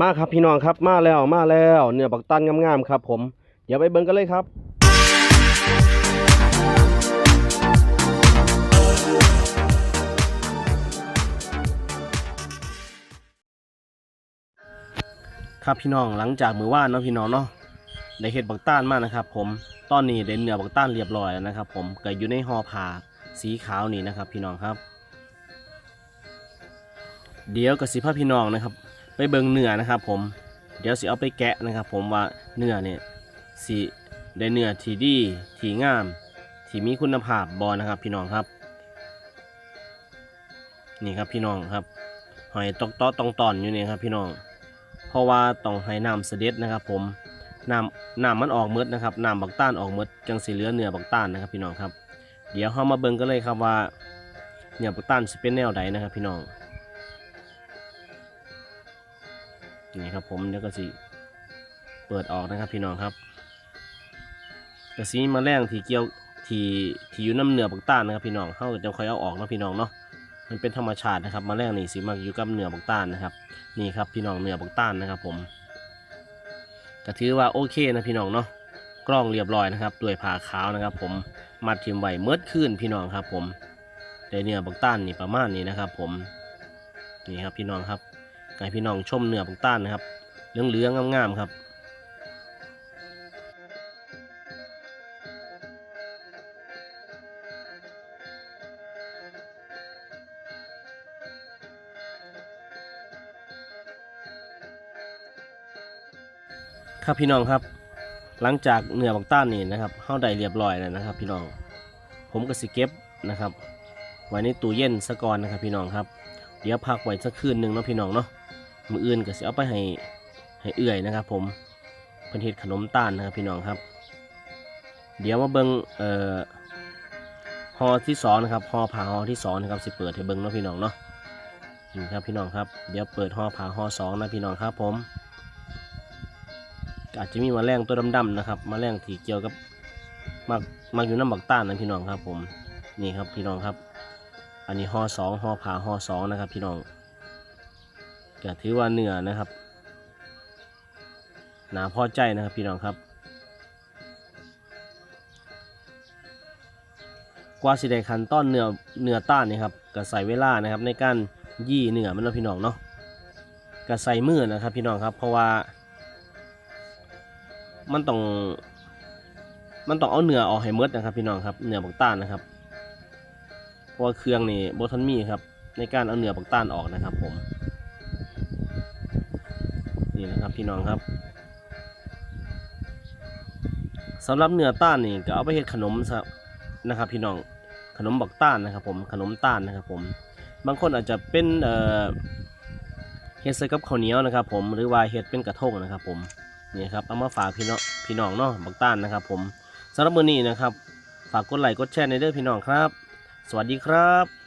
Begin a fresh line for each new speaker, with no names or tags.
มาครับพี่น้องครับมาแล้วมาแล้วเนื้อบักตันงามๆครับ ผมเดี๋ยวไปเบิ่งกันเลยครับครับพี่น้องหลังจากมือว่านเนาะพี่น้องเนาะได้เห็ดบักต้านมากนะครับ ผมตอนนี้ได้เนื้อบักต้านเรียบร้อยแล้วนะครับ ผมก็อยู่ในห่อผ้าสีขาวนี่นะครับ พี่น้องครับ เดี๋ยวกับสิพาพี่น้องนะครับ ไปเบิงเนื้อนะครับ ผมเดี๋ยวสิเอาไปแกะนะครับ ผมว่าเนื้อเนี่ยสิได้เนื้อที่ดีที่งามที่มีคุณภาพบอนะครับ พี่น้องครับ นี่ครับพี่น้องครับหอยตอกตอตองตอนอยู่นี่ครับพี่น้อง เพราะว่าต้องให้น้ำเสด็จนะครับ ผมน้ำน้ำมันออกมืดนะครับน้ำบักต้านออกมืดจังสีเหลือเนื้อบักต้านนะครับ พี่น้องครับ เดี๋ยวเรามาเบิ่งกันเลยครับว่าเนื้อบักต้านสิเป็นแนวใดนะครับ พี่น้อง นี่ครับผมเดี๋ยวก็สิเปิดออกนะครับพี่น้องครับกระสีมาแรงที่เกี่ยวที่ที่อยู่น้ำเหนือบักต้นนะครับพี่น้องเขาจะค่อยเอาออกนะพี่น้องเนาะมันเป็นธรรมชาตินะครับมาแรงนี่สิมักอยู่กับเหนือบักต้นนะครับนี่ครับพี่น้องเหนือบักต้นนะครับ ผมก็ถือว่าโอเคนะพี่น้องเนาะกล้องเรียบร้อยนะครับด้วยผ้าขาวนะครับ ผมมัดทิมไว้เมื่อคืนพี่น้องครับ ผมได้เนื้อบักต้านนี่ประมาณนี้นะครับ ผมนี่ครับพี่น้องครับ ไก่พี่น้องชมเนื้อบักต้านนะครับเหลืองงามๆครับครับพี่น้องครับหลังจากเนื้อบักต้านนี่นะครับเข้าได้เรียบร้อยแล้วนะครับ พี่น้องผมก็สิเก็บนะครับ ไว้ในตู้เย็นซะก่อนนะครับ พี่น้องครับ เดี๋ยวพักไว้สักคืนหนึ่งเนาะพี่น้องเนาะ มืออื่นก็สิเอาไปให้ให้เอื่อยนะครับ ผมเป็นเห็ดขนมต้านนะครับพี่น้องครับ เดี๋ยวมาเบิ้งเอ่อห่อที่สองนะครับห่อผ่าห่อที่สองนะครับสิเปิดให้เบิ้งเนาะพี่น้องเนาะนี่ครับพี่น้องครับเดี๋ยวเปิดห่อผ่าห่อสองนะพี่น้องครับผมอาจจะมีมแมลงตัวดำๆนะครับมแมลงที่เกี่ยวกับมักมักอยู่น้ำบักต้านนะพี่น้องครับผมนี่ครับพี่น้องครับ อันนี้ห่อสองห่อผ่าห่อสองนะครับพี่น้อง ก็ถือว่าเหนือนะครับหนาพอใจนะครับพี่น้องครับ กว่าสิได้ขั้นต้อนเนื้อเนื้อต้านนี่ครับก็ใส่เวลานะครับในการยี่เนื้อมันเนาะพี่น้องเนาะก็ใส่มือนะครับพี่น้องครับ เพราะว่า มันต้องมันต้องเอาเนื้อออกให้หมดนะครับพี่น้องครับเนื้อบักต้านนะครับเพราะว่าเครื่องนี่โบทันมีครับในการเอาเนื้อบักต้านออกนะครับผม นี่นะครับพี่น้องครับสำหรับเนื้อต้านนี่ก็เอาไปเฮ็ดขนมนะครับ พี่น้องขนมบักต้านนะครับผมขนมต้านนะครับผมบางคนอาจจะเป็นเอ่อเฮ็ดใส่กับข้าวเหนียวนะครับ ผมหรือว่าเฮ็ดเป็นกระทงนะครับ ผมนี่ครับเอามาฝากพี่น้องพี่น้องเนาะบักต้านนะครับ ผมสำหรับมื้อนี้นะครับ ฝากกดไลค์กดแชร์ในเด้อพี่น้องครับ สวัสดีครับ